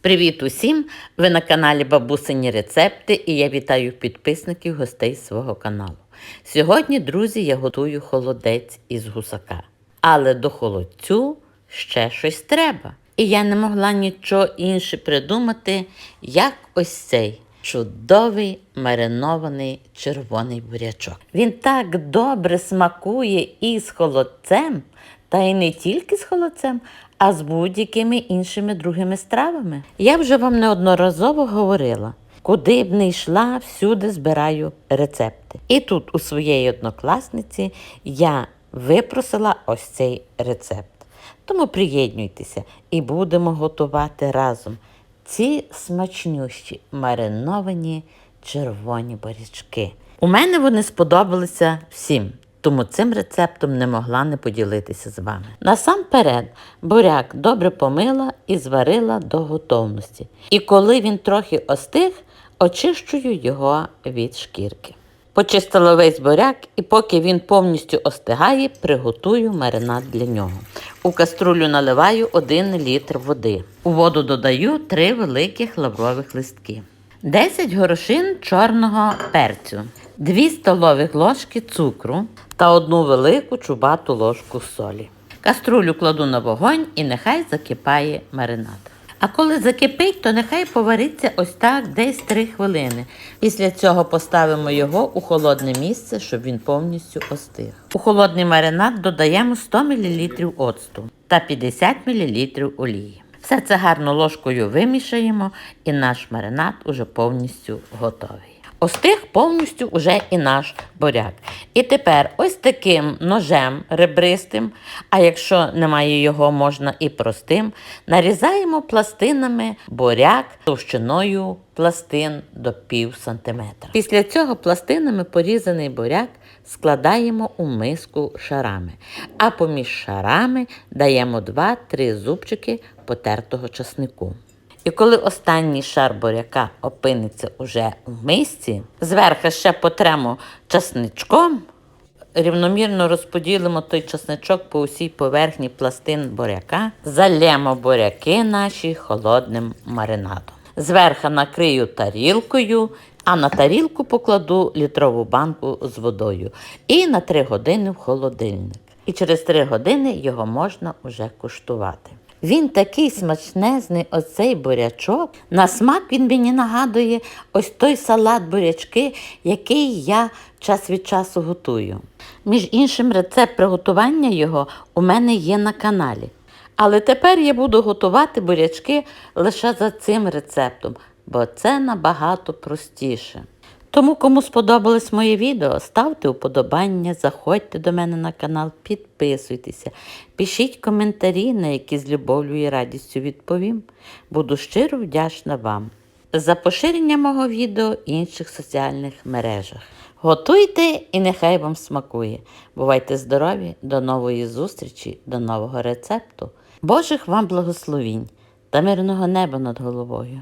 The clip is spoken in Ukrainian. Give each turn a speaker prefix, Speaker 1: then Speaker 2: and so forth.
Speaker 1: Привіт усім! Ви на каналі Бабусині Рецепти і я вітаю підписників гостей свого каналу. Сьогодні, друзі, я готую холодець із гусака. Але до холодцю ще щось треба. І я не могла нічого інше придумати, як ось цей чудовий маринований червоний бурячок. Він так добре смакує і з холодцем, та й не тільки з холодцем, а з будь-якими іншими другими стравами. Я вже вам неодноразово говорила. Куди б не йшла, всюди збираю рецепти. І тут у своєї однокласниці я випросила ось цей рецепт. Тому приєднуйтеся і будемо готувати разом ці смачнющі мариновані червоні борячки. У мене вони сподобалися всім. Тому цим рецептом не могла не поділитися з вами. Насамперед, буряк добре помила і зварила до готовності. І коли він трохи остиг, очищую його від шкірки. Почистила весь буряк і поки він повністю остигає, приготую маринад для нього. У каструлю наливаю 1 літр води. У воду додаю 3 великих лаврових листки. 10 горошин чорного перцю, 2 столових ложки цукру та одну велику чубату ложку солі. Каструлю кладу на вогонь і нехай закипає маринад. А коли закипить, то нехай повариться ось так десь 3 хвилини. Після цього поставимо його у холодне місце, щоб він повністю остиг. У холодний маринад додаємо 100 мл оцту та 50 мл олії. Все це гарно ложкою вимішаємо і наш маринад уже повністю готовий. Остиг повністю уже і наш буряк. І тепер ось таким ножем ребристим, а якщо немає його, можна і простим, нарізаємо пластинами буряк товщиною пластин до пів сантиметра. Після цього пластинами порізаний буряк складаємо у миску шарами, а поміж шарами даємо 2-3 зубчики потертого часнику. І коли останній шар буряка опиниться уже в мисці, зверху ще потремо часничком, рівномірно розподілимо той часничок по усій поверхні пластин буряка, залємо буряки наші холодним маринадом. Зверху накрию тарілкою, а на тарілку покладу літрову банку з водою і на 3 години в холодильник. І через 3 години його можна вже куштувати. Він такий смачнезний, оцей бурячок. На смак він мені нагадує ось той салат бурячки, який я час від часу готую. Між іншим, рецепт приготування його у мене є на каналі. Але тепер я буду готувати бурячки лише за цим рецептом, бо це набагато простіше. Тому, кому сподобалось моє відео, ставте уподобання, заходьте до мене на канал, підписуйтеся, пишіть коментарі, на які з любов'ю і радістю відповім. Буду щиро вдячна вам за поширення мого відео в інших соціальних мережах. Готуйте і нехай вам смакує. Бувайте здорові, до нової зустрічі, до нового рецепту. Божих вам благословінь та мирного неба над головою.